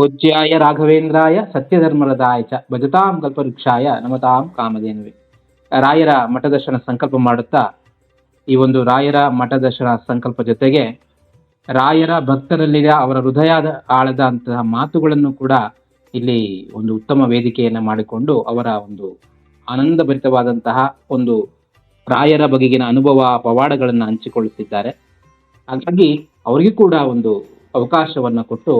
ಪೂಜ್ಯಾಯ ರಾಘವೇಂದ್ರಾಯ ಸತ್ಯಧರ್ಮರದಾಯ ಚ ಭಜತಾಂ ಕಲ್ಪವೃಕ್ಷಾಯ ನಮತಾಂ ಕಾಮಧೇನುವೆ. ರಾಯರ ಮಠದರ್ಶನ ಸಂಕಲ್ಪ ಮಾಡುತ್ತಾ, ಈ ಒಂದು ರಾಯರ ಮಠದರ್ಶನ ಸಂಕಲ್ಪ ಜೊತೆಗೆ ರಾಯರ ಭಕ್ತರಲ್ಲಿನ ಅವರ ಹೃದಯದ ಆಳದಂತಹ ಮಾತುಗಳನ್ನು ಕೂಡ ಇಲ್ಲಿ ಒಂದು ಉತ್ತಮ ವೇದಿಕೆಯನ್ನು ಮಾಡಿಕೊಂಡು ಅವರ ಒಂದು ಆನಂದಭರಿತವಾದಂತಹ ಒಂದು ರಾಯರ ಬಗೆಗಿನ ಅನುಭವ, ಪವಾಡಗಳನ್ನು ಹಂಚಿಕೊಳ್ಳುತ್ತಿದ್ದಾರೆ. ಹಾಗಾಗಿ ಅವರಿಗೂ ಕೂಡ ಒಂದು ಅವಕಾಶವನ್ನ ಕೊಟ್ಟು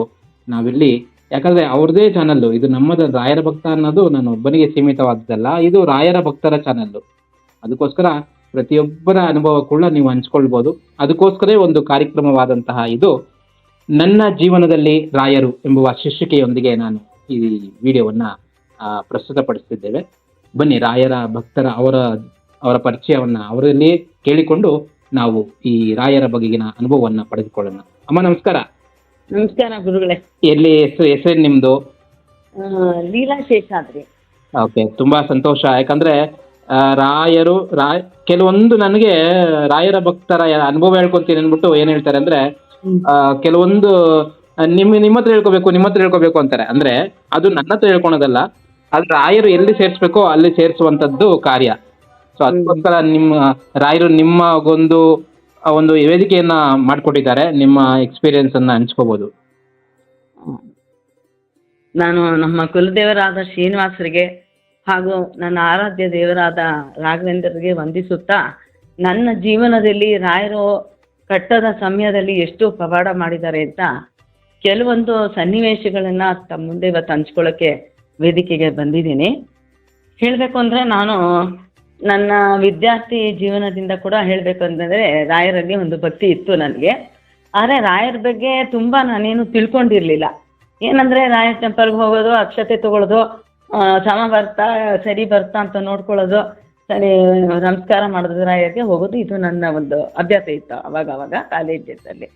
ನಾವಿಲ್ಲಿ ಯಾಕಂದ್ರೆ ಅವ್ರದೇ ಚಾನಲ್ಲು ಇದು ನಮ್ಮದ ರಾಯರ ಭಕ್ತ ಅನ್ನೋದು ನಾನು ಒಬ್ಬನಿಗೆ ಸೀಮಿತವಾದದ್ದಲ್ಲ, ಇದು ರಾಯರ ಭಕ್ತರ ಚಾನಲ್ಲು ಅದಕ್ಕೋಸ್ಕರ ಪ್ರತಿಯೊಬ್ಬರ ಅನುಭವ ಕೂಡ ನೀವು ಹಂಚ್ಕೊಳ್ಬೋದು. ಅದಕ್ಕೋಸ್ಕರ ಒಂದು ಕಾರ್ಯಕ್ರಮವಾದಂತಹ ಇದು ನನ್ನ ಜೀವನದಲ್ಲಿ ರಾಯರು ಎಂಬುವ ಶೀರ್ಷಿಕೆಯೊಂದಿಗೆ ನಾನು ಈ ವಿಡಿಯೋವನ್ನ ಪ್ರಸ್ತುತಪಡಿಸ್ತಿದ್ದೇವೆ. ಬನ್ನಿ, ರಾಯರ ಭಕ್ತರ ಅವರ ಅವರ ಪರಿಚಯವನ್ನ ಅವರಲ್ಲಿ ಕೇಳಿಕೊಂಡು ನಾವು ಈ ರಾಯರ ಬಗೆಗಿನ ಅನುಭವವನ್ನ ಪಡೆದುಕೊಳ್ಳೋಣ. ಅಮ್ಮ, ನಮಸ್ಕಾರ. ನಮಸ್ಕಾರ ಗುರುಗಳೇ. ಎಲ್ಲಿ ಹೆಸರು ಆ, ಲೀಲಾ ಶೇಷಾದ್ರಿ. ಓಕೆ ತುಂಬಾ ಸಂತೋಷ. ಯಾಕಂದ್ರೆ ಆ, ರಾಯರು ರಾಯ್ ಕೆಲವೊಂದು ನನಗೆ ರಾಯರ ಭಕ್ತರ ಅನುಭವ ಹೇಳ್ಕೊಂತೀನಿ ಅಂದ್ಬಿಟ್ಟು ಏನ್ ಹೇಳ್ತಾರೆ ಅಂದ್ರೆ ಆ, ಕೆಲವೊಂದು ನಿಮ್ ನಿಮ್ಮ ಹತ್ರ ಹೇಳ್ಕೋಬೇಕು ನಿಮ್ಮ ಹತ್ರ ಹೇಳ್ಕೋಬೇಕು ಅಂತಾರೆ. ಅಂದ್ರೆ ಅದು ನನ್ನ ಹತ್ರ ಹೇಳ್ಕೊಳೋದಲ್ಲ ಅದು ರಾಯರು ಎಲ್ಲಿ ಸೇರ್ಸ್ಬೇಕೋ ಅಲ್ಲಿ ಸೇರಿಸುವಂತದ್ದು ಕಾರ್ಯ. ಸೊ ಅದಕ್ಕೋಸ್ಕರ ನಿಮ್ಮ ರಾಯರು ನಿಮ್ಮ ಆ ಒಂದು ವೇದಿಕೆಯನ್ನ ಮಾಡಿಕೊಟ್ಟಿದ್ದಾರೆ. ನಿಮ್ಮ ಎಕ್ಸ್ಪೀರಿಯನ್ಸ್ ಅನ್ನ ಹಂಚ್ಕೋಬಹುದು ನಾನು ನಮ್ಮ ಕುಲದೇವರಾದ ಶ್ರೀನಿವಾಸರಿಗೆ ಹಾಗೂ ನನ್ನ ಆರಾಧ್ಯ ದೇವರಾದ ರಾಘವೇಂದ್ರರಿಗೆ ವಂದಿಸುತ್ತಾ, ನನ್ನ ಜೀವನದಲ್ಲಿ ರಾಯರು ಕಟ್ಟದ ಸಮಯದಲ್ಲಿ ಎಷ್ಟು ಪವಾಡ ಮಾಡಿದ್ದಾರೆ ಅಂತ ಕೆಲವೊಂದು ಸನ್ನಿವೇಶಗಳನ್ನ ತಮ್ಮ ಮುಂದೆ ಇವತ್ತು ಹಂಚ್ಕೊಳ್ಳೋಕೆ ವೇದಿಕೆಗೆ ಬಂದಿದ್ದೀನಿ. ಹೇಳಬೇಕು ಅಂದರೆ ನಾನು ನನ್ನ ವಿದ್ಯಾರ್ಥಿ ಜೀವನದಿಂದ ಕೂಡ ಹೇಳಬೇಕು ಅಂತಂದರೆ ರಾಯರಲ್ಲಿ ಒಂದು ಭಕ್ತಿ ಇತ್ತು ನನಗೆ. ಆದರೆ ರಾಯರ ಬಗ್ಗೆ ತುಂಬ ನಾನೇನು ತಿಳ್ಕೊಂಡಿರಲಿಲ್ಲ. ಏನಂದರೆ ರಾಯರ ಟೆಂಪಲ್ಗೆ ಹೋಗೋದು, ಅಕ್ಷತೆ ತಗೊಳ್ಳೋದು ಸಮ ಬರ್ತಾ, ಸರಿ ಬರ್ತಾ ಅಂತ ನೋಡ್ಕೊಳ್ಳೋದು, ಸರಿ, ನಮಸ್ಕಾರ ಮಾಡೋದು ರಾಯರಿಗೆ ಹೋಗೋದು, ಇದು ನನ್ನ ಒಂದು ಅಭ್ಯಾಸ ಇತ್ತು ಅವಾಗ ಅವಾಗ ಕಾಲೇಜಲ್ಲಿ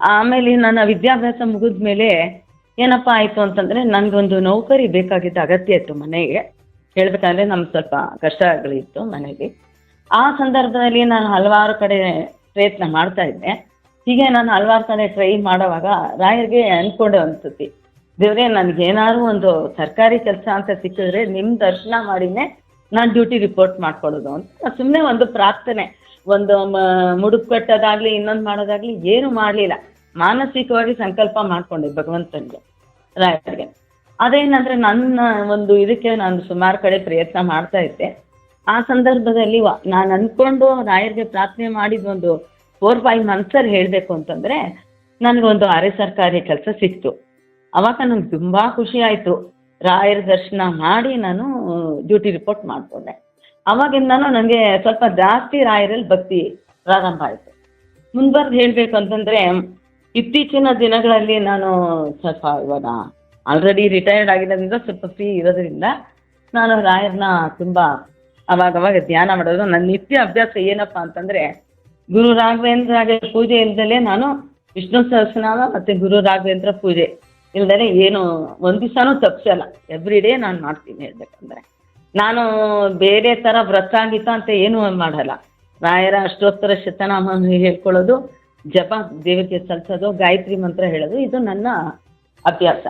ಆಮೇಲೆ ನನ್ನ ವಿದ್ಯಾಭ್ಯಾಸ ಮುಗಿದ ಮೇಲೆ ಏನಪ್ಪ ಆಯಿತು ಅಂತಂದರೆ ನನಗೊಂದು ನೌಕರಿ ಬೇಕಾಗಿದ್ದ ಅಗತ್ಯ ಇತ್ತು ಮನೆಗೆ. ಹೇಳ್ಬೇಕಂದ್ರೆ ನಮ್ಗೆ ಸ್ವಲ್ಪ ಕಷ್ಟಗಳಿತ್ತು ಮನೇಲಿ ಆ ಸಂದರ್ಭದಲ್ಲಿ ನಾನು ಹಲವಾರು ಕಡೆ ಪ್ರಯತ್ನ ಮಾಡ್ತಾ ಇದ್ದೆ. ಹೀಗೆ ನಾನು ಹಲವಾರು ಕಡೆ ಟ್ರೈ ಮಾಡುವಾಗ ರಾಯರಿಗೆ ಅಂದ್ಕೊಂಡೆ ಅನ್ಸುತ್ತೆ ದೇವ್ರೆ ನನಗೇನಾದ್ರು ಒಂದು ಸರ್ಕಾರಿ ಕೆಲಸ ಅಂತ ಸಿಕ್ಕಿದ್ರೆ ನಿಮ್ಮ ದರ್ಶನ ಮಾಡಿನೇ ನಾನು ಡ್ಯೂಟಿ ರಿಪೋರ್ಟ್ ಮಾಡ್ಕೊಳ್ಳೋದು ಅಂತ. ಸುಮ್ಮನೆ ಒಂದು ಪ್ರಾರ್ಥನೆ, ಒಂದು ಮುಡುಪು ಕಟ್ಟೋದಾಗ್ಲಿ, ಇನ್ನೊಂದು ಮಾಡೋದಾಗ್ಲಿ, ಏನು ಮಾಡಲಿಲ್ಲ. ಮಾನಸಿಕವಾಗಿ ಸಂಕಲ್ಪ ಮಾಡ್ಕೊಂಡೆ ಭಗವಂತನಿಗೆ, ರಾಯರಿಗೆ. ಅದೇನಂದ್ರೆ ನನ್ನ ಒಂದು ಇದಕ್ಕೆ ನಾನು ಸುಮಾರು ಕಡೆ ಪ್ರಯತ್ನ ಮಾಡ್ತಾ ಇದ್ದೆ. ಆ ಸಂದರ್ಭದಲ್ಲಿ ನಾನು ಅಂದ್ಕೊಂಡು ರಾಯರಿಗೆ ಪ್ರಾರ್ಥನೆ ಮಾಡಿದ ಒಂದು ಫೋರ್ ಫೈವ್ ಮಂತ್ಸಲ್ಲಿ ಹೇಳಬೇಕು ಅಂತಂದರೆ ನನಗೊಂದು ಅರೆ ಸರ್ಕಾರಿ ಕೆಲಸ ಸಿಕ್ತು. ಅವಾಗ ನನಗೆ ತುಂಬ ಖುಷಿ ಆಯಿತು. ರಾಯರ ದರ್ಶನ ಮಾಡಿ ನಾನು ಡ್ಯೂಟಿ ರಿಪೋರ್ಟ್ ಮಾಡಿಕೊಂಡೆ. ಅವಾಗಿಂದನೂ ನನಗೆ ಸ್ವಲ್ಪ ಜಾಸ್ತಿ ರಾಯರಲ್ಲಿ ಭಕ್ತಿ ಪ್ರಾರಂಭ ಆಯಿತು. ಮುಂದುವರೆದು ಹೇಳಬೇಕು ಅಂತಂದರೆ ಇತ್ತೀಚಿನ ದಿನಗಳಲ್ಲಿ ನಾನು ಸ್ವಲ್ಪ ಇವಾಗ ಆಲ್ರೆಡಿ ರಿಟೈರ್ಡ್ ಆಗಿರೋದ್ರಿಂದ ಸ್ವಲ್ಪ ಫ್ರೀ ಇರೋದ್ರಿಂದ ನಾನು ರಾಯರನ್ನ ತುಂಬ ಅವಾಗವಾಗ ಧ್ಯಾನ ಮಾಡೋದು ನನ್ನ ನಿತ್ಯ ಅಭ್ಯಾಸ ಏನಪ್ಪಾ ಅಂತಂದ್ರೆ ಗುರು ರಾಘವೇಂದ್ರ ಪೂಜೆ ಇಲ್ದಲೇ ನಾನು ವಿಷ್ಣು ಸಹಸ್ರನಾಮ ಮತ್ತೆ ಗುರು ರಾಘವೇಂದ್ರ ಪೂಜೆ ಇಲ್ದಲೇ ಏನು ಒಂದ್ ದಿವಸನೂ ತಪ್ಸಲ್ಲ. ಎವ್ರಿ ಡೇ ನಾನು ಮಾಡ್ತೀನಿ ಹೇಳ್ಬೇಕಂದ್ರೆ. ನಾನು ಬೇರೆ ತರ ವ್ರತ ಗೀತ ಅಂತ ಏನೂ ಮಾಡಲ್ಲ. ರಾಯರ ಅಷ್ಟೋತ್ತರ ಶತನಾಮ ಹೇಳ್ಕೊಳ್ಳೋದು ಜಪ ದೇವಿಗೆ ಸಲ್ಲಿಸೋದು ಗಾಯತ್ರಿ ಮಂತ್ರ ಹೇಳೋದು, ಇದು ನನ್ನ ಅಭ್ಯಾಸ.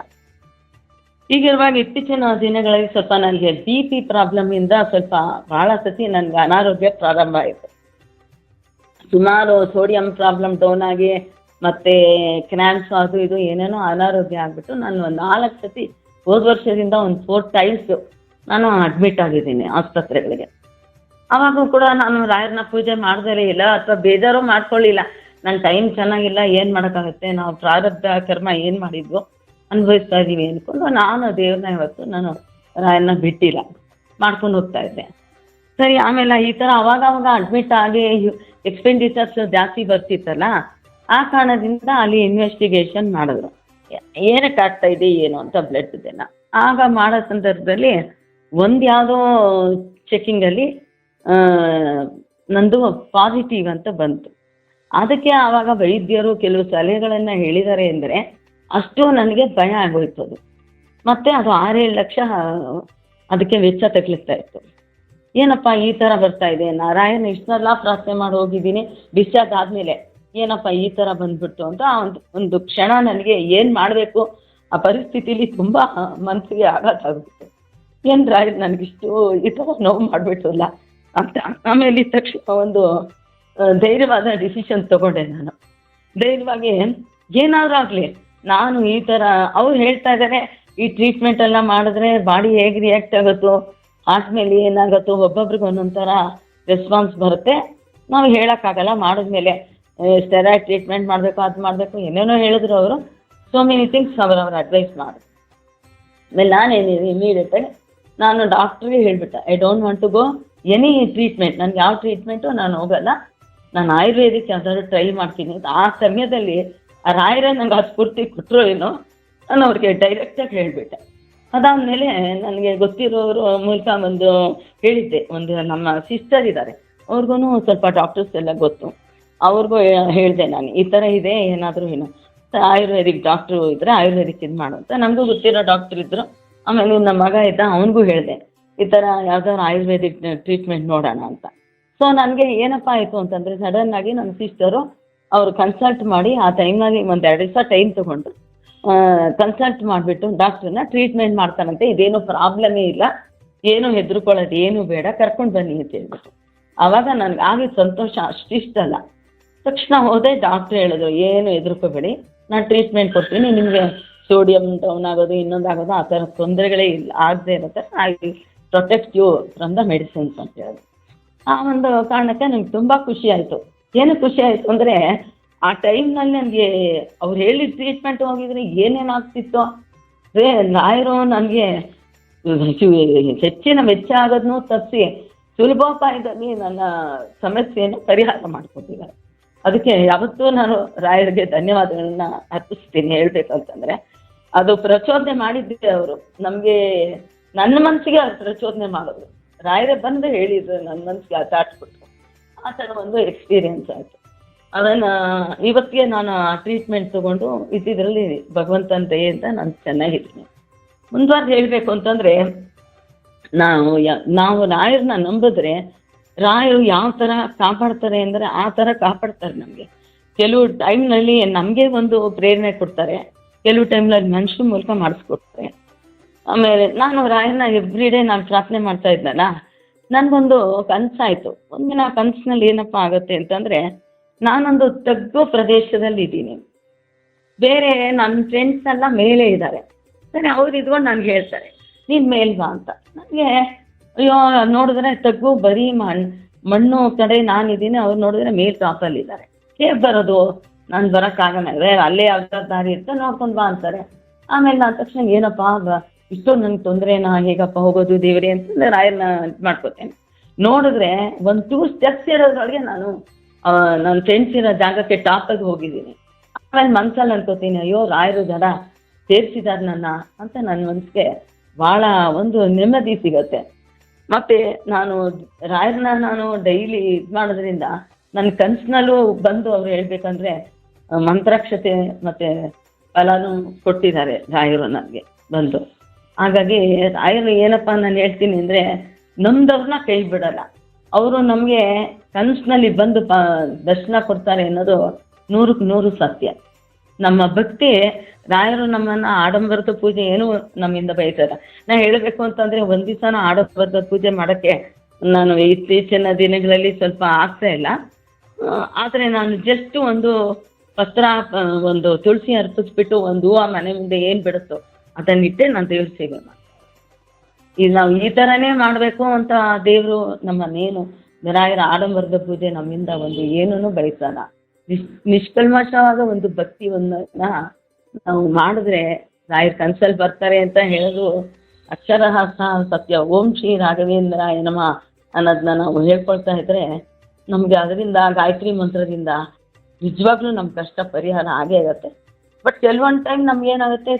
ಹೀಗಿರುವಾಗ ಇತ್ತೀಚಿನ ದಿನಗಳಲ್ಲಿ ಸ್ವಲ್ಪ ನನಗೆ ಬಿ ಪಿ ಪ್ರಾಬ್ಲಮಿಂದ ಸ್ವಲ್ಪ ಭಾಳ ಸತಿ ನನಗೆ ಅನಾರೋಗ್ಯ ಪ್ರಾರಂಭ ಆಯಿತು. ಸುಮಾರು ಸೋಡಿಯಂ ಪ್ರಾಬ್ಲಮ್ ಡೌನ್ ಆಗಿ ಮತ್ತೆ ಕ್ರ್ಯಾನ್ಸ್ ಅದು ಇದು ಏನೇನೋ ಅನಾರೋಗ್ಯ ಆಗಿಬಿಟ್ಟು ನಾನು ಒಂದು ನಾಲ್ಕು ಸತಿ ಹೋದ ವರ್ಷದಿಂದ ಒಂದು ಫೋರ್ ಟೈಮ್ಸು ನಾನು ಅಡ್ಮಿಟ್ ಆಗಿದ್ದೀನಿ ಆಸ್ಪತ್ರೆಗಳಿಗೆ. ಅವಾಗೂ ಕೂಡ ನಾನು ರಾಯರನ್ನ ಪೂಜೆ ಮಾಡ್ದೇ ಇಲ್ಲ ಅಥವಾ ಬೇಜಾರು ಮಾಡ್ಕೊಳ್ಳಿಲ್ಲ. ನನ್ನ ಟೈಮ್ ಚೆನ್ನಾಗಿಲ್ಲ, ಏನು ಮಾಡೋಕ್ಕಾಗುತ್ತೆ? ನಾವು ಪ್ರಾರಬ್ಧ ಕರ್ಮ ಏನು ಮಾಡಿದ್ವು? ಅನುಭವಿಸ್ತಾ ಇದ್ದೀವಿ ಅನ್ಕೊಂಡು ನಾನು ದೇವ್ರನ್ನ ಇವತ್ತು ನಾನು ರಾಯನ್ನ ಬಿಟ್ಟಿಲ್ಲ. ಮಾಡ್ಕೊಂಡು ಹೋಗ್ತಾ ಇದ್ದೆ. ಸರಿ, ಆಮೇಲೆ ಈ ಥರ ಅವಾಗ ಅವಾಗ ಅಡ್ಮಿಟ್ ಆಗಿ ಎಕ್ಸ್ಪೆಂಡಿಚರ್ಸ್ ಜಾಸ್ತಿ ಬರ್ತಿತ್ತಲ್ಲ, ಆ ಕಾರಣದಿಂದ ಅಲ್ಲಿ ಇನ್ವೆಸ್ಟಿಗೇಷನ್ ಮಾಡಿದ್ರು. ಏನಕ್ಕೆ ಆಗ್ತಾ ಇದೆ, ಏನು ಅಂತ ಬ್ಲಡ್ದೆಲ್ಲ ಆಗ ಮಾಡೋ ಸಂದರ್ಭದಲ್ಲಿ ಒಂದು ಯಾವುದೋ ಚೆಕ್ಕಿಂಗಲ್ಲಿ ನಂದು ಪಾಸಿಟಿವ್ ಅಂತ ಬಂತು. ಅದಕ್ಕೆ ಆವಾಗ ವೈದ್ಯರು ಕೆಲವು ಸಲಹೆಗಳನ್ನು ಹೇಳಿದ್ದಾರೆ ಅಂದರೆ ಅಷ್ಟು ನನಗೆ ಭಯ ಆಗೋಯ್ತು ಅದು ಮತ್ತು ಅದು ಆರೇಳು ಲಕ್ಷ, ಅದಕ್ಕೆ ವೆಚ್ಚ ತಗಲಿಸ್ತಾ ಇತ್ತು. ಏನಪ್ಪ ಈ ಥರ ಬರ್ತಾ ಇದೆ? ನಾರಾಯಣ ಇಷ್ಟನ್ನೆಲ್ಲ ಪ್ರಾರ್ಥನೆ ಮಾಡಿ ಹೋಗಿದ್ದೀನಿ ಡಿಸ್ಚಾರ್ಜ್ ಆದ್ಮೇಲೆ ಏನಪ್ಪ ಈ ಥರ ಬಂದ್ಬಿಟ್ಟು ಅಂತ ಒಂದು ಒಂದು ಕ್ಷಣ ನನಗೆ ಏನು ಮಾಡಬೇಕು? ಆ ಪರಿಸ್ಥಿತಿಲಿ ತುಂಬ ಮನಸ್ಸಿಗೆ ಆಘಾತ ಆಗುತ್ತೆ ಏನು ರಾಯ್ ನನಗಿಷ್ಟು ಈ ಥರ ನೋವು ಮಾಡಿಬಿಟ್ರಲ್ಲ ಅಂತ. ಆಮೇಲೆ ತಕ್ಷಣ ಒಂದು ಧೈರ್ಯವಾದ ಡಿಸಿಷನ್ ತಗೊಂಡೆ ನಾನು. ಧೈರ್ಯವಾಗಿ ಏನಾದರೂ ಆಗಲಿ. ನಾನು ಈ ಥರ ಅವ್ರು ಹೇಳ್ತಾ ಇದ್ದಾರೆ ಈ ಟ್ರೀಟ್ಮೆಂಟ್ ಎಲ್ಲ ಮಾಡಿದ್ರೆ ಬಾಡಿ ಹೇಗೆ ರಿಯಾಕ್ಟ್ ಆಗುತ್ತೋ, ಆದ್ಮೇಲೆ ಏನಾಗುತ್ತೋ, ಒಬ್ಬೊಬ್ರಿಗೆ ಒಂದೊಂದು ಥರ ರೆಸ್ಪಾನ್ಸ್ ಬರುತ್ತೆ. ನಾವು ಹೇಳೋಕ್ಕಾಗಲ್ಲ, ಮಾಡಿದ್ಮೇಲೆ ಸ್ಟೆರಾಯ್ಡ್ ಟ್ರೀಟ್ಮೆಂಟ್ ಮಾಡಬೇಕು, ಅದು ಮಾಡಬೇಕು, ಏನೇನೋ ಹೇಳಿದ್ರು ಅವರು. ಸೊ ಮೆನಿ ಥಿಂಗ್ಸ್ ಅವರವ್ರ ಅಡ್ವೈಸ್ ಮಾಡಿ. ಆಮೇಲೆ ನಾನೇನು ಇಮಿಡಿಯೇಟಾಗಿ ನಾನು ಡಾಕ್ಟ್ರಿಗೆ ಹೇಳಿಬಿಟ್ಟೆ I don't want to go any treatment ನನಗೆ ಯಾವ ಟ್ರೀಟ್ಮೆಂಟು ನಾನು ಹೋಗಲ್ಲ. ನಾನು ಆಯುರ್ವೇದಿಕ್ ಯಾವ್ದಾದ್ರು ಟ್ರೈ ಮಾಡ್ತೀನಿ. ಆ ಸಮಯದಲ್ಲಿ ಆ ರಾಯರೇ ನಂಗೆ ಆ ಸ್ಫೂರ್ತಿ ಕೊಟ್ಟರು ಏನೋ ನಾನು ಅವ್ರಿಗೆ ಡೈರೆಕ್ಟಾಗಿ ಹೇಳಿಬಿಟ್ಟೆ. ಅದಾದಮೇಲೆ ನನಗೆ ಗೊತ್ತಿರೋರು ಮೂಲಕ ಒಂದು ಹೇಳಿದ್ದೆ. ಒಂದು ನಮ್ಮ ಸಿಸ್ಟರ್ ಇದ್ದಾರೆ ಅವ್ರಿಗೂ ಸ್ವಲ್ಪ ಡಾಕ್ಟರ್ಸ್ ಎಲ್ಲ ಗೊತ್ತು. ಅವ್ರಿಗೂ ಹೇಳಿದೆ ನಾನು, ಈ ಥರ ಇದೆ, ಏನಾದರೂ ಏನು ಆಯುರ್ವೇದಿಕ್ ಡಾಕ್ಟ್ರು ಇದ್ದರೆ ಆಯುರ್ವೇದಿಕ್ ಇದು ಮಾಡು ಅಂತ. ನಮಗೂ ಗೊತ್ತಿರೋ ಡಾಕ್ಟರ್ ಇದ್ರು. ಆಮೇಲೆ ನಮ್ಮ ಮಗ ಇದ್ದ, ಅವನಿಗೂ ಹೇಳಿದೆ, ಈ ಥರ ಯಾವ್ದಾದ್ರು ಆಯುರ್ವೇದಿಕ್ ಟ್ರೀಟ್ಮೆಂಟ್ ನೋಡೋಣ ಅಂತ. ಸೊ ನನಗೆ ಏನಪ್ಪ ಆಯಿತು ಅಂತಂದರೆ ಸಡನ್ನಾಗಿ ನನ್ನ ಸಿಸ್ಟರು ಅವರು ಕನ್ಸಲ್ಟ್ ಮಾಡಿ ಆ ಟೈಮಲ್ಲಿ ಒಂದು ಎರಡು ದಿವಸ ಟೈಮ್ ತೊಗೊಂಡು ಕನ್ಸಲ್ಟ್ ಮಾಡಿಬಿಟ್ಟು ಡಾಕ್ಟರ್ನ ಟ್ರೀಟ್ಮೆಂಟ್ ಮಾಡ್ತಾನಂತೆ. ಇದೇನು ಪ್ರಾಬ್ಲಮೇ ಇಲ್ಲ. ಏನು ಹೆದರ್ಕೊಳ್ಳೋದು ಏನು ಬೇಡ. ಕರ್ಕೊಂಡು ಬನ್ನಿ ಅಂತ ಹೇಳ್ಬಿಟ್ಟು. ಆವಾಗ ನನಗೆ ಆಗಿದ ಸಂತೋಷ ಅಷ್ಟಿಷ್ಟಲ್ಲ. ತಕ್ಷಣ ಹೋದೆ ಡಾಕ್ಟರ್ ಹೇಳಿದ್ರು, ಏನು ಹೆದರ್ಕೋಬೇಡಿ. ನಾನು ಟ್ರೀಟ್ಮೆಂಟ್ ಕೊಡ್ತೀನಿ. ನಿಮಗೆ ಸೋಡಿಯಂ ಡೌನ್ ಆಗೋದು, ಇನ್ನೊಂದು ಆಗೋದು, ಆ ಥರ ತೊಂದರೆಗಳೇ ಇಲ್ಲ. ಆಗದೆ ಇರೋ ಥರ protect you from the medicines ಅಂತ ಹೇಳಿದ್ರು. ಆ ಒಂದು ಕಾರಣಕ್ಕೆ ನನಗೆ ತುಂಬ ಖುಷಿ ಆಯಿತು. ಏನು ಖುಷಿ ಆಯಿತು ಅಂದರೆ ಆ ಟೈಮ್ನಲ್ಲಿ ನನಗೆ ಅವ್ರು ಹೇಳಿದ ಟ್ರೀಟ್ಮೆಂಟ್ ಹೋಗಿದ್ರೆ ಏನೇನು ಆಗ್ತಿತ್ತು ರೇ ರಾಯರು ನನಗೆ ಹೆಚ್ಚಿನ ವೆಚ್ಚ ಆಗೋದನ್ನು ತಪ್ಪಿಸಿ ಸುಲಭೋಪಾಯದಲ್ಲಿ ನನ್ನ ಸಮಸ್ಯೆಯನ್ನು ಪರಿಹಾರ ಮಾಡಿಕೊಟ್ಟಿದ್ದಾರೆ. ಅದಕ್ಕೆ ಯಾವತ್ತೂ ನಾನು ರಾಯರಿಗೆ ಧನ್ಯವಾದಗಳನ್ನ ಅರ್ಪಿಸ್ತೀನಿ ಹೇಳ್ಬೇಕಂತಂದರೆ, ಅದು ಪ್ರಚೋದನೆ ಮಾಡಿದ್ದೆ ಅವರು, ನಮಗೆ ನನ್ನ ಮನಸ್ಸಿಗೆ ಅವ್ರು ಪ್ರಚೋದನೆ ಮಾಡಿದ್ರು ರಾಯರೇ ಬಂದು ಹೇಳಿದ್ರು, ನನ್ನ ಮನಸ್ಸಿಗೆ ಆಟಾಡ್ಬಿಟ್ರು ಆ ಥರ ಒಂದು ಎಕ್ಸ್ಪೀರಿಯನ್ಸ್ ಆಯಿತು. ಅದನ್ನು ಇವತ್ತಿಗೆ ನಾನು ಆ ಟ್ರೀಟ್ಮೆಂಟ್ ತೊಗೊಂಡು ಇದ್ದಿದ್ರಲ್ಲಿ ಭಗವಂತನ ದಯೆಯಿಂದ ನಾನು ಚೆನ್ನಾಗಿದ್ದೀನಿ. ಮುಂದುವರೆದು ಹೇಳಬೇಕು ಅಂತಂದರೆ, ನಾವು ನಾವು ರಾಯರನ್ನ ನಂಬಿದ್ರೆ, ರಾಯರು ಯಾವ ಥರ ಕಾಪಾಡ್ತಾರೆ ಅಂದರೆ ಆ ಥರ ಕಾಪಾಡ್ತಾರೆ ನಮಗೆ. ಕೆಲವು ಟೈಮ್ನಲ್ಲಿ ನಮಗೆ ಒಂದು ಪ್ರೇರಣೆ ಕೊಡ್ತಾರೆ, ಕೆಲವು ಟೈಮ್ನಲ್ಲಿ ಮನುಷ್ಯರ ಮೂಲಕ ಮಾಡಿಸ್ಕೊಡ್ತಾರೆ. ಆಮೇಲೆ ನಾನು ರಾಯರನ್ನ ಎವ್ರಿ ಡೇ ನಾನು ಪ್ರಾರ್ಥನೆ ಮಾಡ್ತಾ ಇದ್ನಲ್ಲ ನನಗೊಂದು ಕನಸಾಯಿತು. ಒಂದಿನ ಕನಸಿನಲ್ಲಿ ಏನಪ್ಪಾ ಆಗುತ್ತೆ ಅಂತಂದರೆ, ನಾನೊಂದು ತಗ್ಗು ಪ್ರದೇಶದಲ್ಲಿ ಇದ್ದೀನಿ ಬೇರೆ ನನ್ನ ಫ್ರೆಂಡ್ಸ್ ಎಲ್ಲ ಮೇಲೆ ಇದ್ದಾರೆ. ಸರಿ, ಅವ್ರು ಇದ್ಕೊಂಡು ನನಗೆ ಹೇಳ್ತಾರೆ, ನೀನು ಮೇಲ್ವಾ ಅಂತ. ನನಗೆ, ಅಯ್ಯೋ, ನೋಡಿದ್ರೆ ತಗ್ಗು ಬರೀ ಮಣ್ಣು ಮಣ್ಣು ಕಡೆ ನಾನಿದ್ದೀನಿ, ಅವ್ರು ನೋಡಿದ್ರೆ ಮೇಲ್ ಟಾಪಲ್ಲಿ ಇದ್ದಾರೆ. ಹೇಗೆ ಬರೋದು? ನಾನು ಬರೋಕ್ಕಾಗಲ್ಲ. ಅಲ್ಲೇ ಯಾವ್ದಾದ್ರು ದಾರಿ ಇರುತ್ತೆ ನೋಡ್ಕೊಂಡು ಬಾ ಅಂತಾರೆ. ಆಮೇಲೆ ನಾನು ತಕ್ಷಣ ಏನಪ್ಪ ಇಷ್ಟೊಂದು ತೊಂದರೆ ತೊಂದರೆನಾ ಹೇಗಪ್ಪ ಹೋಗೋದು ದೇವರೇ ಅಂತಂದ್ರೆ ರಾಯರ್ನ ಇದು ಮಾಡ್ಕೋತೇನೆ. ನೋಡಿದ್ರೆ ಒಂದು ಟೂ ಸ್ಟೆಪ್ಸ್ ಇರೋದ್ರೊಳಗೆ ನಾನು ನನ್ನ ಫ್ರೆಂಡ್ಸ್ ಇರೋ ಜಾಗಕ್ಕೆ ಟಾಪ್ ಆಗಿ ಹೋಗಿದ್ದೀನಿ. ಆಮೇಲೆ ಮನ್ಸಲ್ಲಿ ಅನ್ಕೋತೀನಿ, ಅಯ್ಯೋ, ರಾಯರು ಜನ ಸೇರಿಸಿದಾರೆ ನನ್ನ ಅಂತ ನನ್ನ ಮನಸ್ಸಿಗೆ ಭಾಳ ಒಂದು ನೆಮ್ಮದಿ ಸಿಗತ್ತೆ. ಮತ್ತೆ ನಾನು ರಾಯರನ್ನ ನಾನು ಡೈಲಿ ಇದು ಮಾಡೋದ್ರಿಂದ ನನ್ನ ಕನಸಿನಲ್ಲೂ ಬಂದು ಅವ್ರು ಹೇಳ್ಬೇಕಂದ್ರೆ, ಮಂತ್ರಾಕ್ಷತೆ ಮತ್ತೆ ಫಲಾನು ಕೊಟ್ಟಿದ್ದಾರೆ ರಾಯರು ನನಗೆ ಬಂದು. ಹಾಗಾಗಿ ರಾಯರು ಏನಪ್ಪ ನಾನು ಹೇಳ್ತೀನಿ ಅಂದ್ರೆ ನಮ್ದವ್ರನ್ನ ಕೈ ಬಿಡಲ್ಲ. ಅವರು ನಮಗೆ ಕನಸಿನಲ್ಲಿ ಬಂದು ಪ ದರ್ಶನ ಕೊಡ್ತಾರೆ ಅನ್ನೋದು ನೂರಕ್ಕೆ ನೂರು ಸತ್ಯ. ನಮ್ಮ ಭಕ್ತಿ ರಾಯರು ನಮ್ಮನ್ನ ಆಡಂಬರದ ಪೂಜೆ ಏನು ನಮ್ಮಿಂದ ಬಯಸಲ್ಲ. ನಾ ಹೇಳಬೇಕು ಅಂತಂದ್ರೆ ಒಂದ್ ದಿವಸನೂ ಆಡಂಬರದ ಪೂಜೆ ಮಾಡಕ್ಕೆ ನಾನು ಇತ್ತೀಚಿನ ದಿನಗಳಲ್ಲಿ ಸ್ವಲ್ಪ ಆಗ್ತಾ ಇಲ್ಲ. ಆದರೆ ನಾನು ಜಸ್ಟ್ ಒಂದು ಪತ್ರ ಒಂದು ತುಳಸಿ ಅರ್ಪಿಸ್ಬಿಟ್ಟು ಒಂದು ಹೂವು ಮನೆ ಮುಂದೆ ಏನು ಬಿಡುತ್ತೋ ಅದನ್ನಿಟ್ಟೆ ನಾನು ದೇವ್ರ ಸೇವೆ ಮಾಡ್ತೀನಿ ಈಗ ನಾವು ಈ ಥರನೇ ಮಾಡಬೇಕು ಅಂತ ದೇವರು ನಮ್ಮನ್ನೇನು ವಿನಾಯಕರ ಆಡಂಬರದ ಪೂಜೆ ನಮ್ಮಿಂದ ಒಂದು ಏನೂ ಬಯಸಲ್ಲ. ನಿಷ್ ನಿಷ್ಕಲ್ಮಶವಾದ ಒಂದು ಭಕ್ತಿಯನ್ನ ನಾವು ಮಾಡಿದ್ರೆ ರಾಯರ್ ಕನ್ಸಲ್ಲಿ ಬರ್ತಾರೆ ಅಂತ ಹೇಳೋದು ಅಕ್ಷರಹ ಸಹ ಸತ್ಯ. ಓಂ ಶ್ರೀ ರಾಘವೇಂದ್ರ ಏನಮ್ಮ ಅನ್ನೋದನ್ನ ನಾವು ಹೇಳ್ಕೊಳ್ತಾ ಇದ್ರೆ ನಮಗೆ ಅದರಿಂದ ಗಾಯತ್ರಿ ಮಂತ್ರದಿಂದ ನಿಜವಾಗ್ಲೂ ನಮ್ಮ ಕಷ್ಟ ಪರಿಹಾರ ಆಗೇ ಇರುತ್ತೆ ಬಟ್ ಕೆಲವೊಂದು ಟೈಮ್ ನಮ್ಗೆ ಏನಾಗುತ್ತೆ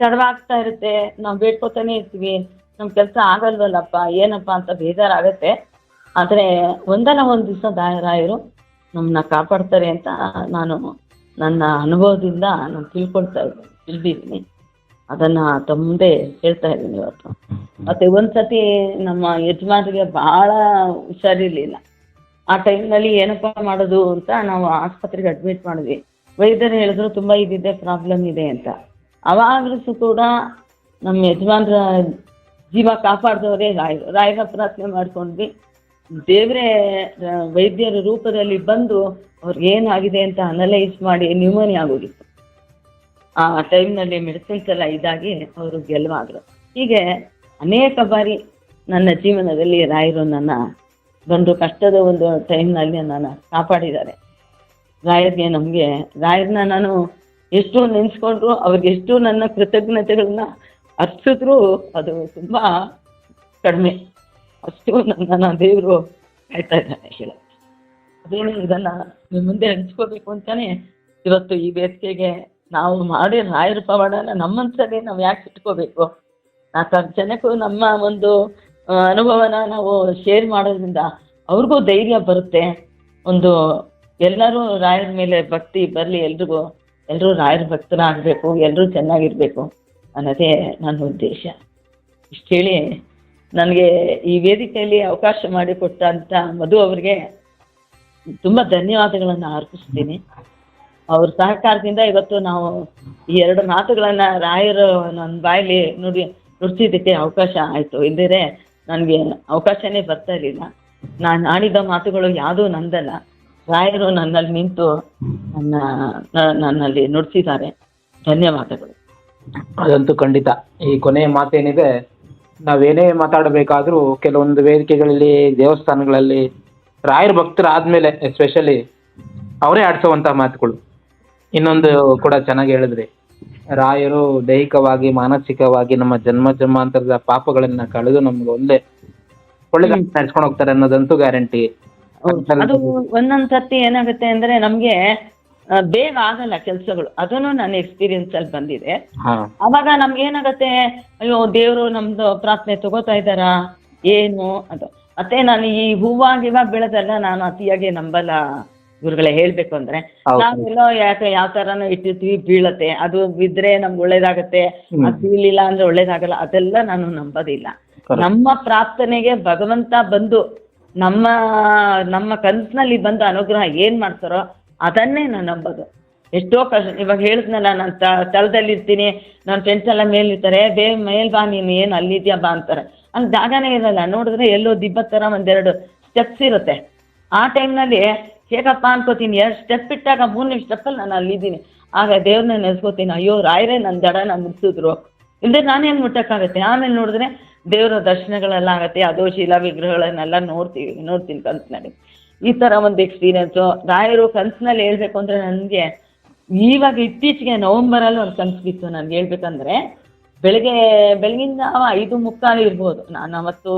ತಡವಾಗ್ತಾ ಇರುತ್ತೆ, ನಾವು ಬೇಡ್ಕೊತಾನೆ ಇರ್ತೀವಿ ನಮ್ಮ ಕೆಲಸ ಆಗಲ್ವಲ್ಲಪ್ಪ, ಏನಪ್ಪ ಅಂತ ಬೇಜಾರಾಗುತ್ತೆ. ಆದರೆ ಒಂದಲ್ಲ ಒಂದು ದಿವಸ ದಾಯರಾಯರು ನಮ್ಮನ್ನ ಕಾಪಾಡ್ತಾರೆ ಅಂತ ನಾನು ನನ್ನ ಅನುಭವದಿಂದ ನಾನು ತಿಳ್ಕೊಳ್ತಾ ಇದ್ದೀನಿ ತಿಳಿದಿದ್ದೀನಿ. ಅದನ್ನು ತಮ್ಮದೇ ಹೇಳ್ತಾ ಇದ್ದೀನಿ ಇವತ್ತು. ಮತ್ತೆ ಒಂದು ಸತಿ ನಮ್ಮ ಯಜಮಾನ್ರಿಗೆ ಭಾಳ ಹುಷಾರಿರ್ಲಿಲ್ಲ. ಆ ಟೈಮ್ನಲ್ಲಿ ಏನಪ್ಪ ಮಾಡೋದು ಅಂತ ನಾವು ಆಸ್ಪತ್ರೆಗೆ ಅಡ್ಮಿಟ್ ಮಾಡಿದ್ವಿ. ವೈದ್ಯರು ಹೇಳಿದ್ರು, ತುಂಬ ಇದಿದೆ, ಪ್ರಾಬ್ಲಮ್ ಇದೆ ಅಂತ. ಅವಾಗಲೂ ಕೂಡ ನಮ್ಮ ಯಜಮಾನ್ರ ಜೀವ ಕಾಪಾಡಿದವರೇ ರಾಯರು ರಾಯರ ಪ್ರಾರ್ಥನೆ ಮಾಡ್ಕೊಂಡ್ವಿ. ದೇವರೇ ವೈದ್ಯರ ರೂಪದಲ್ಲಿ ಬಂದು ಅವ್ರಿಗೆ ಏನಾಗಿದೆ ಅಂತ ಅನಲೈಸ್ ಮಾಡಿ ನ್ಯೂಮೋನಿಯಾ ಆಗೋಗಿತ್ತು. ಆ ಟೈಮ್ನಲ್ಲಿ ಮೆಡಿಸಿನ್ಸ್ ಎಲ್ಲ ಇದಾಗಿ ಅವರು ಗೆಲುವಾದರು. ಹೀಗೆ ಅನೇಕ ಬಾರಿ ನನ್ನ ಜೀವನದಲ್ಲಿ ರಾಯರು ನನ್ನ ಬಂದು ಕಷ್ಟದ ಒಂದು ಟೈಮ್ನಲ್ಲಿ ನನ್ನ ಕಾಪಾಡಿದ್ದಾರೆ. ರಾಯರಿಗೆ ನಮಗೆ ರಾಯರ್ನ ನಾನು ಎಷ್ಟು ನೆನೆಸ್ಕೊಂಡ್ರು ಅವ್ರಿಗೆ ಎಷ್ಟು ನನ್ನ ಕೃತಜ್ಞತೆಗಳನ್ನ ಅರ್ಪಿಸಿದ್ರು ಅದು ತುಂಬ ಕಡಿಮೆ. ಅಷ್ಟು ನನ್ನ ದೇವರು ಕಾಯ್ತಾ ಇದ್ದಾನೆ, ಹೇಳ. ಅದೇನು, ಇದನ್ನು ನಿಮ್ಮ ಮುಂದೆ ಹಂಚ್ಕೋಬೇಕು ಅಂತಾನೆ ಇವತ್ತು ಈ ಬೇಸಿಗೆಗೆ ನಾವು ಮಾಡಿ ರಾಯರ ಪವಾಡನ ನಮ್ಮ ಮನಸ್ಸಲ್ಲಿ ನಾವು ಯಾಕೆ ಇಟ್ಕೋಬೇಕು? ನಾಲ್ಕು ಜನಕ್ಕೂ ನಮ್ಮ ಒಂದು ಅನುಭವನ ನಾವು ಶೇರ್ ಮಾಡೋದ್ರಿಂದ ಅವ್ರಿಗೂ ಧೈರ್ಯ ಬರುತ್ತೆ. ಒಂದು ಎಲ್ಲರೂ ರಾಯರ ಮೇಲೆ ಭಕ್ತಿ, ಬರಲಿ ಎಲ್ರಿಗೂ. ಎಲ್ಲರೂ ರಾಯರ ಭಕ್ತರಾಗಬೇಕು ಎಲ್ಲರೂ ಚೆನ್ನಾಗಿರಬೇಕು ಅನ್ನೋದೇ ನನ್ನ ಉದ್ದೇಶ. ಇಷ್ಟು ಹೇಳಿ ನನಗೆ ಈ ವೇದಿಕೆಯಲ್ಲಿ ಅವಕಾಶ ಮಾಡಿಕೊಟ್ಟಂಥ ಮಧು ಅವರಿಗೆ ತುಂಬ ಧನ್ಯವಾದಗಳನ್ನು ಅರ್ಪಿಸ್ತೀನಿ. ಅವ್ರ ಸಹಕಾರದಿಂದ ಇವತ್ತು ನಾವು ಈ ಎರಡು ಮಾತುಗಳನ್ನು ರಾಯರು ನನ್ನ ಬಾಯಲ್ಲಿ ನುಡಿ, ನುಡಿಸಿದ್ದಕ್ಕೆ ಅವಕಾಶ ಆಯಿತು. ಇಲ್ಲದೇ ನನಗೆ ಅವಕಾಶನೇ ಬರ್ತಾ ಇರಲಿಲ್ಲ. ನಾನು ಆಡಿದ ಮಾತುಗಳು ಯಾವುದೂ ನಂದಲ್ಲ. ರಾಯರು ನನ್ನಲ್ಲಿ ನಿಂತು ನನ್ನ ನನ್ನಲ್ಲಿ ನುಡಿಸಿದ್ದಾರೆ. ಧನ್ಯವಾದಗಳು. ಅದಂತೂ ಖಂಡಿತ. ಈ ಕೊನೆಯ ಮಾತೇನಿದೆ, ನಾವೇನೇ ಮಾತಾಡಬೇಕಾದ್ರೂ ಕೆಲವೊಂದು ವೇದಿಕೆಗಳಲ್ಲಿ, ದೇವಸ್ಥಾನಗಳಲ್ಲಿ, ರಾಯರ ಭಕ್ತರಾದ್ಮೇಲೆ ಎಸ್ಪೆಷಲಿ ಅವರೇ ಆಡಿಸುವಂತಹ ಮಾತುಗಳು. ಇನ್ನೊಂದು ಕೂಡ ಚೆನ್ನಾಗಿ ಹೇಳಿದ್ರಿ, ರಾಯರು ದೈಹಿಕವಾಗಿ, ಮಾನಸಿಕವಾಗಿ ನಮ್ಮ ಜನ್ಮ ಜನ್ಮಾಂತರದ ಪಾಪಗಳನ್ನ ಕಳೆದು ನಮ್ಗೆ ಒಂದೇ ಒಳ್ಳೆ ನಡ್ಸ್ಕೊಂಡು ಹೋಗ್ತಾರೆ ಅನ್ನೋದಂತೂ ಗ್ಯಾರಂಟಿ. ಅದು ಒಂದೊಂದ್ ಸರ್ತಿ ಏನಾಗುತ್ತೆ ಅಂದ್ರೆ ನಮ್ಗೆ ಬೇಗ ಆಗಲ್ಲ ಕೆಲಸಗಳು. ಅದನ್ನು ನನ್ನ ಎಕ್ಸ್ಪೀರಿಯನ್ಸ್ ಅಲ್ಲಿ ಬಂದಿದೆ. ಅವಾಗ ನಮ್ಗೆ ಏನಾಗತ್ತೆ ಅಯ್ಯೋ ದೇವರು ನಮ್ದು ಪ್ರಾರ್ಥನೆ ತಗೋತಾ ಇದ್ದಾರಾ? ಏನು? ಅದು. ಮತ್ತೆ ನಾನು ಈ ಹೂವಾಗಿವಾಗ ಬೆಳೆದಲ್ಲ ನಾನು ಅತಿಯಾಗಿ ನಂಬಲ್ಲ ಗುರುಗಳೇ ಹೇಳ್ಬೇಕು ಅಂದ್ರೆ. ನಾವೆಲ್ಲೋ ಯಾಕೆ ಯಾವ ತರನು ಇಟ್ಟಿರ್ತೀವಿ ಬೀಳತ್ತೆ. ಅದು ಬಿದ್ರೆ ನಮ್ಗೆ ಒಳ್ಳೇದಾಗತ್ತೆ. ಅದು ಬೀಳಿಲ್ಲ ಅಂದ್ರೆ ಒಳ್ಳೇದಾಗಲ್ಲ ಅದೆಲ್ಲ ನಾನು ನಂಬೋದಿಲ್ಲ. ನಮ್ಮ ಪ್ರಾರ್ಥನೆಗೆ ಭಗವಂತ ಬಂದು ನಮ್ಮ ನಮ್ಮ ಕನ್ಸಿನಲ್ಲಿ ಬಂದ ಅನುಗ್ರಹ ಏನ್ ಮಾಡ್ತಾರೋ ಅದನ್ನೇ ನಾನು ನಂಬೋದು. ಎಷ್ಟೋ ಕಷ್ಟ ಇವಾಗ ಹೇಳಿದ್ನಲ್ಲ ನಾನು ತಳದಲ್ಲಿ ಇರ್ತೀನಿ ನನ್ನ ಫ್ರೆಂಡ್ಸ್ ಎಲ್ಲ ಮೇಲಿರ್ತಾರೆ ಬೇ, ಮೇಲ್ ಬಾ ನೀನು, ಏನು ಅಲ್ಲಿದ್ಯಾ ಬಾ ಅಂತಾರೆ. ಅಲ್ಲಿ ಜಾಗನೇ ಇರಲ್ಲ, ನೋಡಿದ್ರೆ ಎಲ್ಲೋ ದಿಬ್ಬದ ಒಂದೆರಡು ಸ್ಟೆಪ್ಸ್ ಇರುತ್ತೆ. ಆ ಟೈಮ್ನಲ್ಲಿ ಹೇಗಪ್ಪ ಅನ್ಕೋತೀನಿ ಎರಡು ಸ್ಟೆಪ್ ಇಟ್ಟಾಗ ಮೂರನೇ ಸ್ಟೆಪ್ಪಲ್ಲಿ ನಾನು ಅಲ್ಲಿದ್ದೀನಿ. ಆಗ ದೇವ್ರನ್ನ ನೆನೆಸ್ಕೋತೀನಿ, ಅಯ್ಯೋ, ರಾಯರೇ ನನ್ನ ದಡನ ಮುಗಿಸಿದ್ರು. ಇಲ್ಲದೆ ನಾನೇನು ಮುಟ್ಟಕ್ಕಾಗತ್ತೆ? ಆಮೇಲೆ ನೋಡಿದ್ರೆ ದೇವರ ದರ್ಶನಗಳೆಲ್ಲ ಆಗುತ್ತೆ, ಅದು ಶಿಲಾ ವಿಗ್ರಹಗಳನ್ನೆಲ್ಲ ನೋಡ್ತೀವಿ, ನೋಡ್ತೀನಿ ಕನ್ಸಿನಲ್ಲಿ. ಈ ಥರ ಒಂದು ಎಕ್ಸ್ಪೀರಿಯನ್ಸು ರಾಯರು ಕನ್ಸಿನಲ್ಲಿ ಹೇಳ್ಬೇಕು ಅಂದರೆ ನನಗೆ ಇವಾಗ ಇತ್ತೀಚೆಗೆ ನವಂಬರಲ್ಲಿ ಒಂದು ಕನಸು ಬಿತ್ತು ನನಗೆ ಹೇಳ್ಬೇಕಂದ್ರೆ, ಬೆಳಿಗ್ಗೆ ಬೆಳಗಿನ ಜಾವ ಐದು ಮುಕ್ಕಾಲು ಇರ್ಬೋದು. ನಾನು ಅವತ್ತು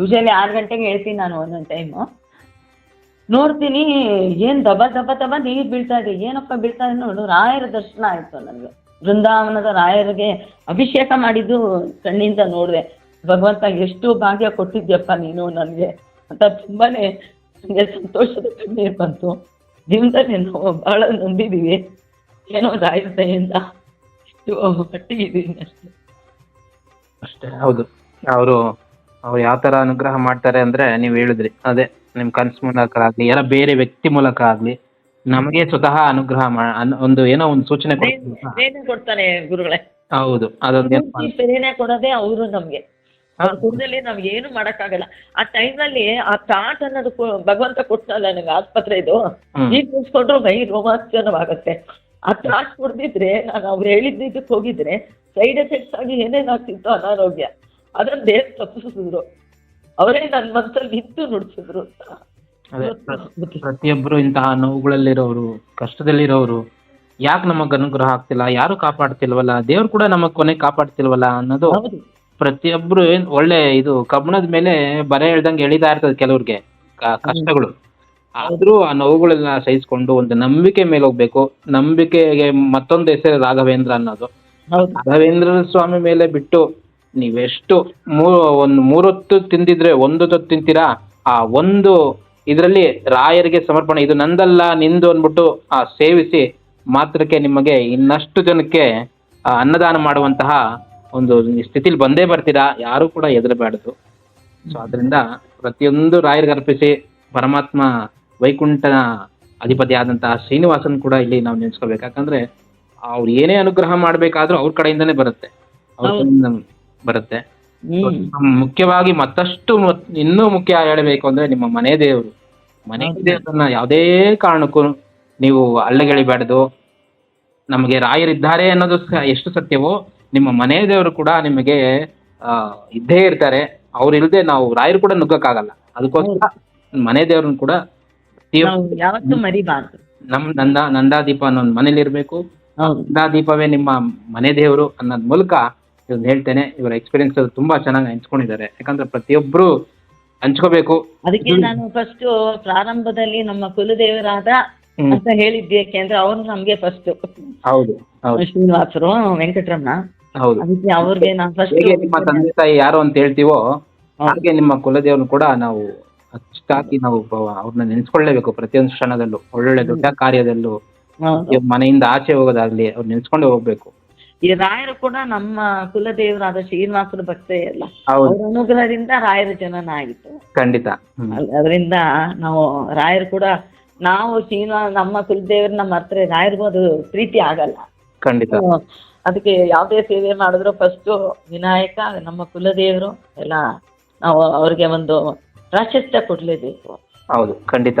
ಯೂಶಲಿ ಆರು ಗಂಟೆಗೆ ಹೇಳ್ತೀನಿ ನಾನು ಒಂದೊಂದು ಟೈಮು ನೋಡ್ತೀನಿ, ಏನು ದಬ ದಬ ದಬ ನೀರು ಬೀಳ್ತಾ ಇದೆ, ಏನಪ್ಪ ಬೀಳ್ತಾ ಇದೆ ನೋಡು, ರಾಯರ ದರ್ಶನ ಆಯಿತು ನನಗೆ. ಬೃಂದಾವನದ ರಾಯರಿಗೆ ಅಭಿಷೇಕ ಮಾಡಿದ್ದು ಕಣ್ಣಿಂದ ನೋಡಿದೆ. ಭಗವಂತ ಎಷ್ಟು ಭಾಗ್ಯ ಕೊಟ್ಟಿದ್ಯಪ್ಪ ನೀನು ನನಗೆ ಅಂತ ತುಂಬಾನೇ ನನಗೆ ಸಂತೋಷದ ಕಣ್ಣೀರು ಬಂತು. ಜೀವನದಲ್ಲಿ ನಾವು ಬಹಳ ನಂಬಿದೀವಿ. ಏನೋ ರಾಯರ ಇಷ್ಟು ಮಟ್ಟಿಗಿದ್ದೀನಿ ಅಷ್ಟೇ. ಅಷ್ಟೇ, ಹೌದು. ಅವರು, ಅವ್ರು ಯಾವ ತರ ಅನುಗ್ರಹ ಮಾಡ್ತಾರೆ ಅಂದ್ರೆ ನೀವು ಹೇಳಿದ್ರಿ. ಅದೇ, ನಿಮ್ ಕನ್ಸ್ ಮೂಲಕ ಆಗ್ಲಿ ಯಾರ ಬೇರೆ ವ್ಯಕ್ತಿ ಮೂಲಕ ಆಗ್ಲಿ ನಮಗೆ ಸ್ವತಃ ಅನುಗ್ರಹ ಮಾ ಅನ್- ಒಂದು ಏನೋ ಒಂದು ಸೂಚನೆ ಕೊಡ್ತಾರೆ? ಪ್ರೇರಣೆ ಕೊಡ್ತಾರೆ ಗುರುಗಳೇ? ಹೌದು ಅದೊಂದು ಪ್ರೇರಣೆ ಕೊಡೋದೇ ಅವರು ನಮ್ಗೆ. ಅವ್ರ ಕುಟದಲ್ಲಿ ನಾವ್ ಏನು ಮಾಡಕ್ಕಾಗಲ್ಲ. ಆ ಟೈಮ್ನಲ್ಲಿ ಆ ಥಾಟ್ ಅನ್ನೋದು ಕೊ- ಭಗವಂತ ಕೊಟ್ಟಲ್ಲ ನನಗೆ ಆಸ್ಪತ್ರೆ ಇದು. ಹ್ಮ್. ಈಗ ನಿಲ್ಸ್ಕೊಂಡ್ರು ಮೈ ರೋಮಾಂಚನವಾಗತ್ತೆ. ಆ ಥಾಟ್ ಕುಡ್ದಿದ್ರೆ ನಾನು ಅವ್ರು ಹೇಳಿದ್ದಕ್ಕೆ ಹೋಗಿದ್ರೆ ಸೈಡ್ ಎಫೆಕ್ಟ್ಸ್ ಆಗಿ ಏನೇನಾಗ್ತಿತ್ತು ಅನಾರೋಗ್ಯ. ಅದನ್ನ ದೇವ್ರು ತಪ್ಪಿಸಿದ್ರು. ಅವರೇ ನನ್ನ ಮನಸ್ಸಲ್ಲಿ ನಿಂತು ನುಡಿಸಿದ್ರು ಅದೇ ಪ್ರತಿಯೊಬ್ಬರು ಇಂತಹ ನೋವುಗಳಲ್ಲಿರೋರು ಕಷ್ಟದಲ್ಲಿರೋರು ಯಾಕೆ ನಮಗ್ ಅನುಗ್ರಹ ಆಗ್ತಿಲ್ಲ ಯಾರು ಕಾಪಾಡ್ತಿಲ್ವಲ್ಲ ದೇವ್ರು ಕೂಡ ನಮಗ್ ಕೊನೆ ಕಾಪಾಡ್ತಿಲ್ವಲ್ಲ ಅನ್ನೋದು ಪ್ರತಿಯೊಬ್ರು ಏನ್ ಒಳ್ಳೆ ಇದು ಕಬ್ಬಣದ ಮೇಲೆ ಬರೆ ಹೇಳ್ದಂಗೆ ಎಳಿತಾ ಇರ್ತದೆ ಕೆಲವ್ರಿಗೆ ಕ- ಕಷ್ಟಗಳು. ಆದ್ರೂ ಆ ನೋವುಗಳನ್ನ ಸಹಿಸ್ಕೊಂಡು ಒಂದು ನಂಬಿಕೆ ಮೇಲೆ ಹೋಗ್ಬೇಕು. ನಂಬಿಕೆಗೆ ಮತ್ತೊಂದು ಹೆಸರು ರಾಘವೇಂದ್ರ ಅನ್ನೋದು. ಹೌದು. ರಾಘವೇಂದ್ರ ಸ್ವಾಮಿ ಮೇಲೆ ಬಿಟ್ಟು ನೀವೆಷ್ಟು ಮೂರು ಒಂದು ಮೂರೊತ್ತು ತಿಂದಿದ್ರೆ ಒಂದು ಹೊತ್ತು ತಿಂತೀರಾ? ಆ ಒಂದು ಇದರಲ್ಲಿ ರಾಯರಿಗೆ ಸಮರ್ಪಣೆ. ಇದು ನಂದಲ್ಲ ನಿಂದು ಅಂದ್ಬಿಟ್ಟು ಆ ಸೇವಿಸಿ ಮಾತ್ರಕ್ಕೆ ನಿಮಗೆ ಇನ್ನಷ್ಟು ಜನಕ್ಕೆ ಅನ್ನದಾನ ಮಾಡುವಂತಹ ಒಂದು ಸ್ಥಿತಿಲಿ ಬಂದೇ ಬರ್ತೀರಾ? ಯಾರು ಕೂಡ ಹೆದರಬಾರ್ದು. ಸೊ ಅದರಿಂದ ಪ್ರತಿಯೊಂದು ರಾಯರಿಗೆ ಅರ್ಪಿಸಿ ಪರಮಾತ್ಮ ವೈಕುಂಠನ ಅಧಿಪತಿ ಆದಂತಹ ಶ್ರೀನಿವಾಸನ್ ಕೂಡ ಇಲ್ಲಿ ನಾವು ನೆನೆಸ್ಕೋಬೇಕು ಯಾಕಂದ್ರೆ ಅವ್ರು ಏನೇ ಅನುಗ್ರಹ ಮಾಡ್ಬೇಕಾದ್ರೂ ಅವ್ರ ಕಡೆಯಿಂದನೇ ಬರುತ್ತೆ. ಅವ್ರ ಕಡೆಯಿಂದ ಬರುತ್ತೆ. ಮುಖ್ಯವಾಗಿ ಮತ್ತಷ್ಟು ಮತ್- ಇನ್ನೂ ಮುಖ್ಯ ಹೇಳಬೇಕು ಅಂದ್ರೆ ನಿಮ್ಮ ಮನೆ ದೇವರು. ಮನೆ ದೇವರನ್ನ ಯಾವುದೇ ಕಾರಣಕ್ಕೂ ನೀವು ಅಲ್ಲಗೆಳಿಬಾರ್ದು. ನಮಗೆ ರಾಯರಿದ್ದಾರೆ ಅನ್ನೋದು ಎಷ್ಟು ಸತ್ಯವೋ ನಿಮ್ಮ ಮನೆ ದೇವರು ಕೂಡ ನಿಮಗೆ ಆ, ಇದ್ದೇ ಇರ್ತಾರೆ. ಅವ್ರು ಇಲ್ಲದೆ ನಾವು ರಾಯರು ಕೂಡ ನುಗ್ಗಕ್ಕಾಗಲ್ಲ. ಅದಕ್ಕೋಸ್ಕರ ಮನೆ ದೇವ್ರನ್ನ ಕೂಡ ಯಾವತ್ತೂ ಮರಿಬಾರ್ದು. ನಮ್ ನಂದ ನಂದಾದೀಪ ಅನ್ನೋ ಮನೇಲಿ ಇರ್ಬೇಕು ನಂದಾದೀಪವೇ ನಿಮ್ಮ ಮನೆ ದೇವರು ಅನ್ನೋದ್ ಮೂಲಕ ಇದನ್ನ ಹೇಳ್ತೇನೆ ಇವರ ಎಕ್ಸ್ಪೀರಿಯನ್ಸ್ ತುಂಬಾ ಚೆನ್ನಾಗಿ ಹಂಚ್ಕೊಂಡಿದ್ದಾರೆ ಯಾಕಂದ್ರೆ ಪ್ರತಿಯೊಬ್ರು ಹಂಚ್ಕೋಬೇಕು. ಅದಕ್ಕೆ ನಾನು ಫಸ್ಟ್ ಪ್ರಾರಂಭದಲ್ಲಿ ನಮ್ಮ ಕುಲದೇವರಾದ ಅಂತ ಹೇಳಿದ್ದೆ ಅಂದ್ರೆ ಅವರು ನಮ್ಗೆ ಫಸ್ಟ್ ಹೌದು ಹೌದು. ಶ್ರೀನಿವಾಸರು ವೆಂಕಟರಮಣ. ಹೌದು. ಅದಕ್ಕೆ ಅವ್ರಿಗೆ ನಾನು ಹೇಗೆ ನಿಮ್ಮ ಫಸ್ಟ್ ತಂದೆ ತಾಯಿ ಯಾರು ಅಂತ ಹೇಳ್ತೀವೋ ಹಾಗೆ ನಿಮ್ಮ ಕುಲದೇವ್ರನ್ನ ಕೂಡ ನಾವು ಅಷ್ಟಾಗಿ ನಾವು ಅವ್ರನ್ನ ನೆನ್ಸ್ಕೊಳ್ಳೇಬೇಕು ಪ್ರತಿಯೊಂದು ಕ್ಷಣದಲ್ಲೂ ಒಳ್ಳೊಳ್ಳೆ ದೊಡ್ಡ ಕಾರ್ಯದಲ್ಲೂ. ಮನೆಯಿಂದ ಆಚೆ ಹೋಗೋದಾಗ್ಲಿ ಅವ್ರು ನೆನ್ಸ್ಕೊಂಡೇ ಹೋಗ್ಬೇಕು. ಈ ರಾಯರು ಕೂಡ ನಮ್ಮ ಕುಲದೇವರಾದ ಶ್ರೀನಿವಾಸರ ಭಕ್ತೇ ಅಲ್ಲ. ಅವರ ಅನುಗ್ರಹದಿಂದ ರಾಯರ ಜನನ ಆಗಿತ್ತು. ಖಂಡಿತ. ಅದರಿಂದ ನಾವು ರಾಯರು ಕೂಡ ನಾವು ಶ್ರೀನಿವಾಸ ನಮ್ಮ ಕುಲದೇವರನ್ನ ಹತ್ರ ರಾಯರಿಗೂ ಅದು ಪ್ರೀತಿ ಆಗಲ್ಲ. ಖಂಡಿತ. ಅದಕ್ಕೆ ಯಾವುದೇ ಸೇವೆ ಮಾಡಿದ್ರು ಫಸ್ಟು ವಿನಾಯಕ ನಮ್ಮ ಕುಲದೇವರು ಎಲ್ಲ ನಾವು ಅವ್ರಿಗೆ ಒಂದು ಪ್ರಾಶಸ್ತ್ಯ ಕೊಡಲೇಬೇಕು. ಹೌದು ಖಂಡಿತ.